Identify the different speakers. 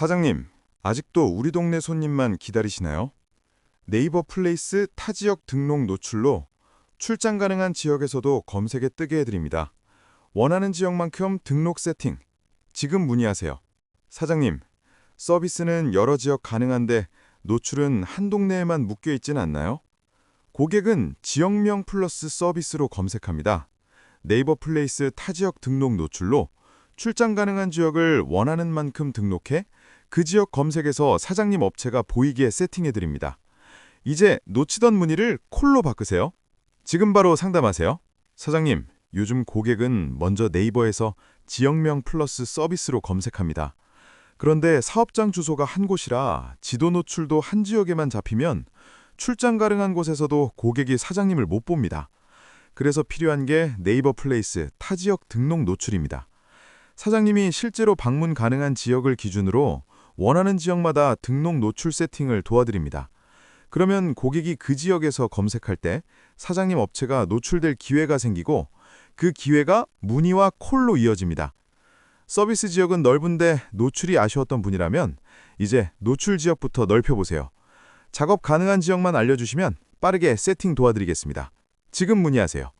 Speaker 1: 사장님, 아직도 우리 동네 손님만 기다리시나요? 네이버 플레이스 타 지역 등록 노출로 출장 가능한 지역에서도 검색에 뜨게 해드립니다. 원하는 지역만큼 등록 세팅. 지금 문의하세요. 사장님, 서비스는 여러 지역 가능한데 노출은 한 동네에만 묶여 있진 않나요? 고객은 지역명 플러스 서비스로 검색합니다. 네이버 플레이스 타 지역 등록 노출로 출장 가능한 지역을 원하는 만큼 등록해 그 지역 검색에서 사장님 업체가 보이게 세팅해 드립니다. 이제 놓치던 문의를 콜로 바꾸세요. 지금 바로 상담하세요. 사장님, 요즘 고객은 먼저 네이버에서 지역명 플러스 서비스로 검색합니다. 그런데 사업장 주소가 한 곳이라 지도 노출도 한 지역에만 잡히면 출장 가능한 곳에서도 고객이 사장님을 못 봅니다. 그래서 필요한 게 네이버 플레이스 타 지역 등록 노출입니다. 사장님이 실제로 방문 가능한 지역을 기준으로 원하는 지역마다 등록 노출 세팅을 도와드립니다. 그러면 고객이 그 지역에서 검색할 때 사장님 업체가 노출될 기회가 생기고 그 기회가 문의와 콜로 이어집니다. 서비스 지역은 넓은데 노출이 아쉬웠던 분이라면 이제 노출 지역부터 넓혀보세요. 작업 가능한 지역만 알려주시면 빠르게 세팅 도와드리겠습니다. 지금 문의하세요.